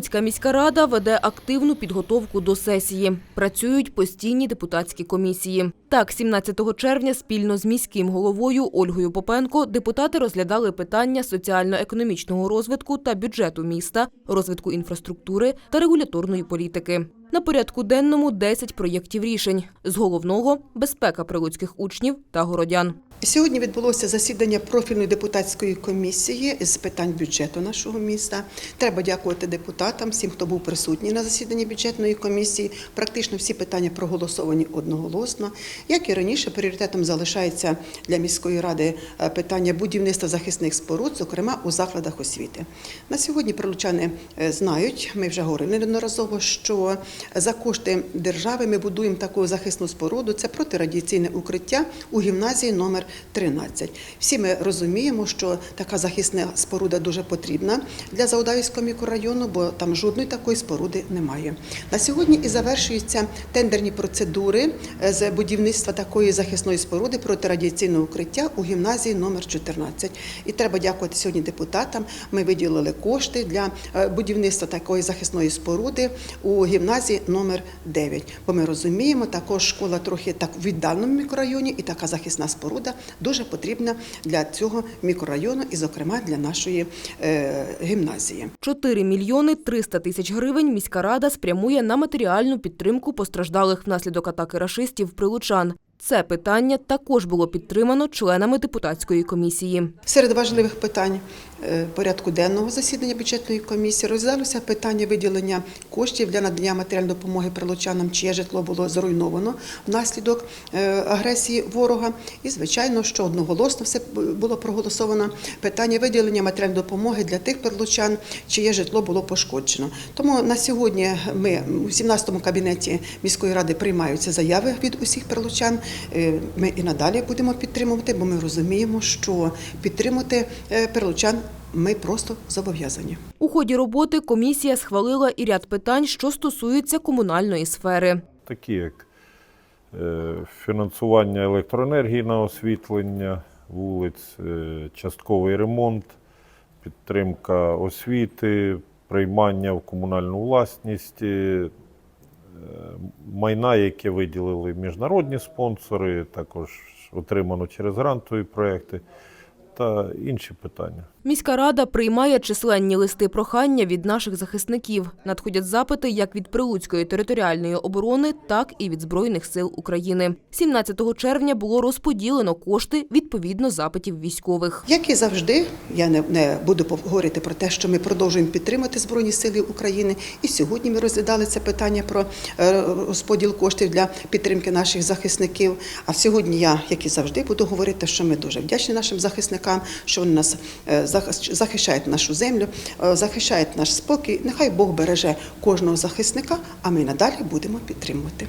Прилуцька міська рада веде активну підготовку до сесії. Працюють постійні депутатські комісії. Так, 17 червня спільно з міським головою Ольгою Попенко депутати розглядали питання соціально-економічного розвитку та бюджету міста, розвитку інфраструктури та регуляторної політики. На порядку денному 10 проєктів рішень. З головного – безпека прилуцьких учнів та городян. Сьогодні відбулося засідання профільної депутатської комісії з питань бюджету нашого міста. Треба дякувати депутатам, всім, хто був присутній на засіданні бюджетної комісії. Практично всі питання проголосовані одноголосно. Як і раніше, пріоритетом залишається для міської ради е, питання будівництва захисних споруд, зокрема у закладах освіти. На сьогодні прилучани е, знають, ми вже говорили неодноразово, що за кошти держави ми будуємо таку захисну споруду. Це протирадіаційне укриття у гімназії номер 13. Всі ми розуміємо, що така захисна споруда дуже потрібна для Заудавівського мікрорайону, бо там жодної такої споруди немає. На сьогодні і завершуються тендерні процедури е, з будівництва такої захисної споруди протирадіаційного укриття у гімназії номер 14. І треба дякувати сьогодні депутатам. Ми виділили кошти для е, будівництва такої захисної споруди у гімназії номер 9. Бо ми розуміємо, також школа трохи так в віддаленому мікрорайоні, і така захисна споруда дуже потрібна для цього мікрорайону і, зокрема, для нашої е, гімназії. 4 мільйони 300 тисяч гривень міська рада спрямує на матеріальну підтримку постраждалих внаслідок атаки рашистів прилучан. Це питання також було підтримано членами депутатської комісії. Серед важливих питань е, порядку денного засідання бюджетної комісії розглядалося питання виділення коштів для надання матеріальної допомоги прилучанам, чиє житло було зруйновано внаслідок е, агресії ворога. І, звичайно, що одноголосно все було проголосовано питання виділення матеріальної допомоги для тих прилучан, чиє житло було пошкоджено. Тому на сьогодні ми у 17-му кабінеті міської ради приймаються заяви від усіх прилучан. Е, Ми і надалі будемо підтримувати, бо ми розуміємо, що підтримати е, прилучан ми просто зобов'язані. У ході роботи комісія схвалила і ряд питань, що стосуються комунальної сфери. такі як е, фінансування електроенергії на освітлення вулиць, частковий ремонт, підтримка освіти, приймання в комунальну власність, майна, яке виділили міжнародні спонсори, також отримано через грантові проекти та інші питання. Міська рада приймає численні листи прохання від наших захисників. Надходять запити як від Прилуцької територіальної оборони, так і від Збройних сил України. 17 червня було розподілено кошти відповідно запитів військових. Як і завжди, я не, буду говорити про те, що ми продовжуємо підтримати Збройні Сили України. І сьогодні ми розглядали це питання про е, розподіл коштів для підтримки наших захисників. А сьогодні я, як і завжди, буду говорити, що ми дуже вдячні нашим захисникам, що вони нас е, захищають нашу землю, е, захищають наш спокій. Нехай Бог береже кожного захисника, а ми надалі будемо підтримувати.